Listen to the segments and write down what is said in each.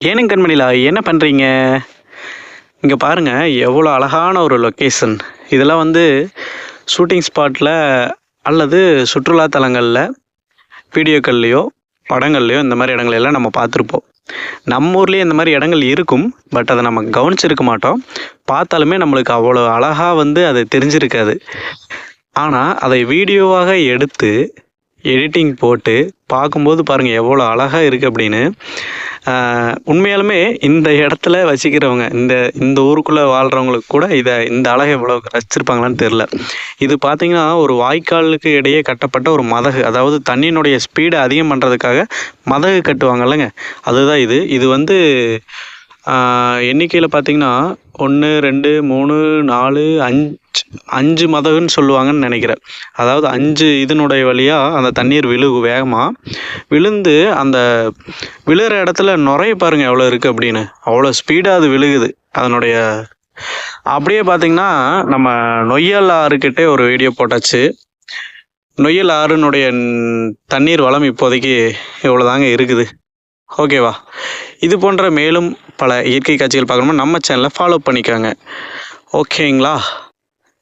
ஏனுங்க கண்மணிலா என்ன பண்ணுறீங்க இங்கே பாருங்கள் எவ்வளோ அழகான ஒரு லொக்கேஷன் இதெல்லாம் வந்து ஷூட்டிங் ஸ்பாட்டில் அல்லது சுற்றுலா தலங்களில் வீடியோக்கள்லையோ படங்கள்லையோ இந்த மாதிரி இடங்கள் எல்லாம் நம்ம பார்த்துருப்போம். நம்ம ஊர்லேயே இந்த மாதிரி இடங்கள் இருக்கும் பட் அதை நம்ம கவனிச்சிருக்க மாட்டோம். பார்த்தாலுமே நம்மளுக்கு அவ்வளோ அழகாக வந்து அது தெரிஞ்சிருக்காது. ஆனால் அதை வீடியோவாக எடுத்து எடிட்டிங் போட்டு பார்க்கும்போது பாருங்கள் எவ்வளோ அழகாக இருக்குது அப்படின்னு. உண்மையாலுமே இந்த இடத்துல வசிக்கிறவங்க இந்த இந்த ஊருக்குள்ளே வாழ்கிறவங்களுக்கு கூட இதை இந்த அழகை எவ்வளோ ரசிச்சிருப்பாங்களான்னு தெரில இது பார்த்தீங்கன்னா ஒரு வாய்க்காலுக்கு இடையே கட்டப்பட்ட ஒரு மதகு. அதாவது தண்ணியினுடைய ஸ்பீடை அதிகம் பண்ணுறதுக்காக மதகு கட்டுவாங்கல்லங்க அதுதான் இது. இது வந்து எண்ணிக்கையில் பார்த்தீங்கன்னா ஒன்று ரெண்டு மூணு நாலு அஞ்சு அஞ்சு மதகுன்னு சொல்லுவாங்கன்னு நினைக்கிறேன். அதாவது அஞ்சு இதனுடைய வழியாக அந்த தண்ணீர் விழுகு வேகமாக விழுந்து அந்த விழுகிற இடத்துல நுரைய பாருங்கள் எவ்வளோ இருக்குது அப்படின்னு. அவ்வளோ ஸ்பீடாக அது விழுகுது. அதனுடைய அப்படியே பார்த்தீங்கன்னா நம்ம நொய்யல் ஆறுக்கிட்டே ஒரு வீடியோ போட்டாச்சு. நொய்யல் ஆறுனுடைய தண்ணீர் வளம் இப்போதைக்கு இவ்வளோதாங்க இருக்குது. ஓகேவா இது போன்ற மேலும் பல இயற்கை காட்சிகள் பார்க்கணுமா நம்ம சேனலை ஃபாலோ பண்ணிக்கோங்க. ஓகேங்களா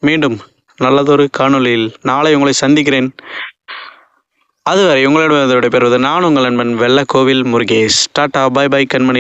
மீண்டும் நல்லதொரு காணொளியில் நாளை உங்களை சந்திக்கிறேன். அதுவரை உங்களிடம் பெறுவது நான் உங்கள் நண்பன் Vellakovil Murugesh. Tata bye bye கண்மணி.